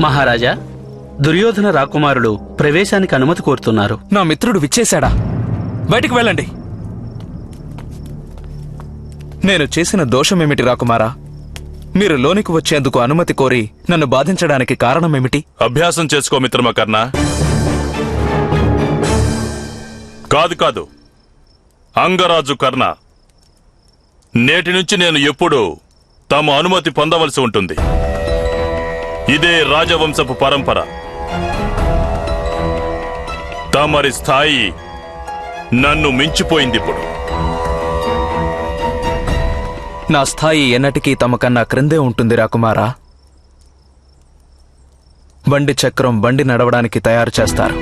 మహారాజా దుర్యోధన రాకుమారులు ప్రవేశానికి అనుమతి కోరుతున్నారు. నా మిత్రుడు విచ్చేశాడా? బయటికి వెళ్ళండి. నేను చేసిన దోషమేమిటి రాకుమారా? మీరు లోనికి వచ్చేందుకు అనుమతి కోరి నన్ను బాధించడానికి కారణమేమిటి? అభ్యాసం చేసుకో మిత్రమ కర్ణ. కాదు కాదు. అంగరాజు కర్ణ నేటి నుంచి నేను ఎప్పుడూ తమ అనుమతి పొందవలసి ఉంటుంది. ఇదే రాజవంశపు పరంపర. తమరి స్థాయి నన్ను మించిపోయింది ఇప్పుడు నా స్థాయి ఎన్నటికీ తమకన్నా క్రిందే ఉంటుంది రాకుమారా బండి చక్రం బండి నడవడానికి తయారు చేస్తారు.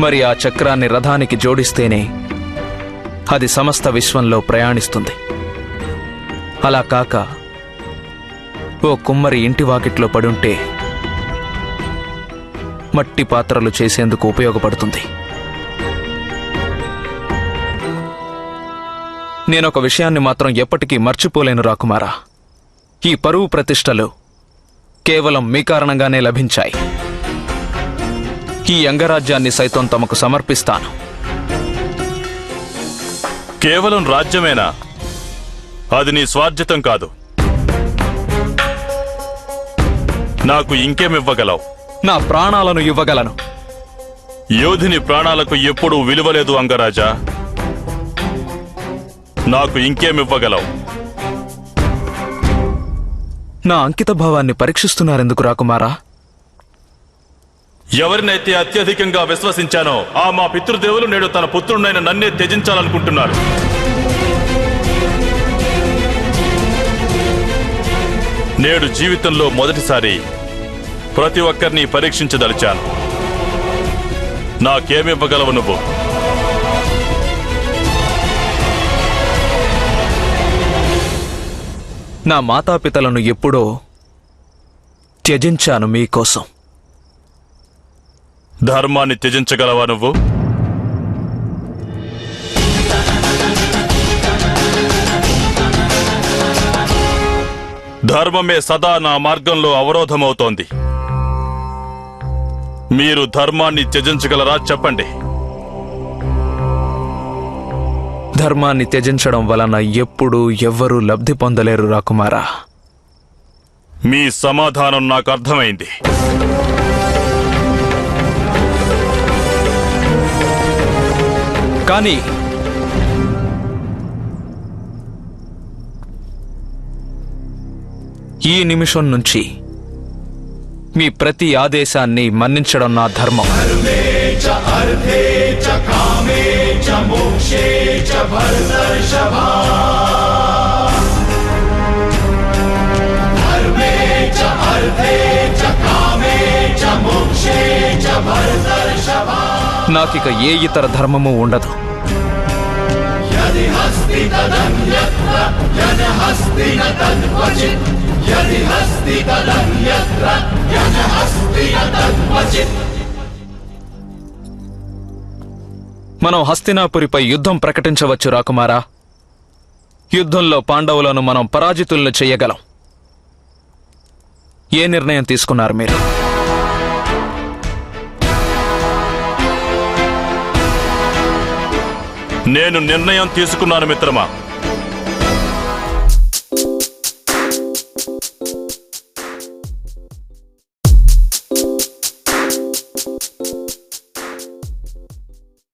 మరి ఆ చక్రాన్ని రథానికి జోడిస్తేనే అది సమస్త విశ్వంలో ప్రయాణిస్తుంది. అలా కాక ఓ కుమ్మరి ఇంటి వాకిట్లో పడుంటే మట్టి పాత్రలు చేసేందుకు ఉపయోగపడుతుంది. నేనొక విషయాన్ని మాత్రం ఎప్పటికీ మర్చిపోలేను రాకుమారా. ఈ పరువు ప్రతిష్టలు కేవలం మీ కారణంగానే లభించాయి. ఈ అంగరాజ్యాన్ని సైతం తమకు సమర్పిస్తాను. కేవలం రాజ్యమేనా? అది నీ స్వార్జితం కాదు. నాకు ఇంకేమివ్వగలవు? నా ప్రాణాలను ఇవ్వగలను. యోధిని ప్రాణాలకు ఎప్పుడూ విలువలేదు అంగరాజా. నాకు ఇంకేమివ్వగలవు? నా అంకిత భావాన్ని పరీక్షిస్తున్నారెందుకు రాకుమారా ఎవరినైతే అత్యధికంగా విశ్వసించానో ఆ మా పితృదేవులు నేడు తన పుత్రుడైన నన్నే త్యజించాలనుకుంటున్నారు. నేడు జీవితంలో మొదటిసారి ప్రతి ఒక్కరిని పరీక్షించదలిచాను. నాకేమివ్వగలవు నువ్వు? నా మాతాపితలను ఎప్పుడో త్యజించాను మీకోసం. ధర్మాన్ని త్యజించగలవా నువ్వు? ధర్మమే సదా నా మార్గంలో అవరోధమవుతోంది. మీరు ధర్మాన్ని త్యజించగలరా? చెప్పండి. ధర్మాన్ని త్యజించడం వలన ఎప్పుడూ ఎవ్వరూ లబ్ధి పొందలేరు రాకుమారా మీ సమాధానం నాకు అర్థమైంది. కానీ ఈ నిమిషం నుంచి మీ ప్రతి ఆదేశాన్ని మన్నించడం నా ధర్మం. నాకిక ఏ ఇతర ధర్మము ఉండదు. మనం హస్తినాపురిపై యుద్ధం ప్రకటించవచ్చు రాకుమారా. యుద్ధంలో పాండవులను మనం పరాజితులను చేయగలం. ఏ నిర్ణయం తీసుకున్నారు మీరు? నేను నిర్ణయం తీసుకున్నాను మిత్రమా. Thank you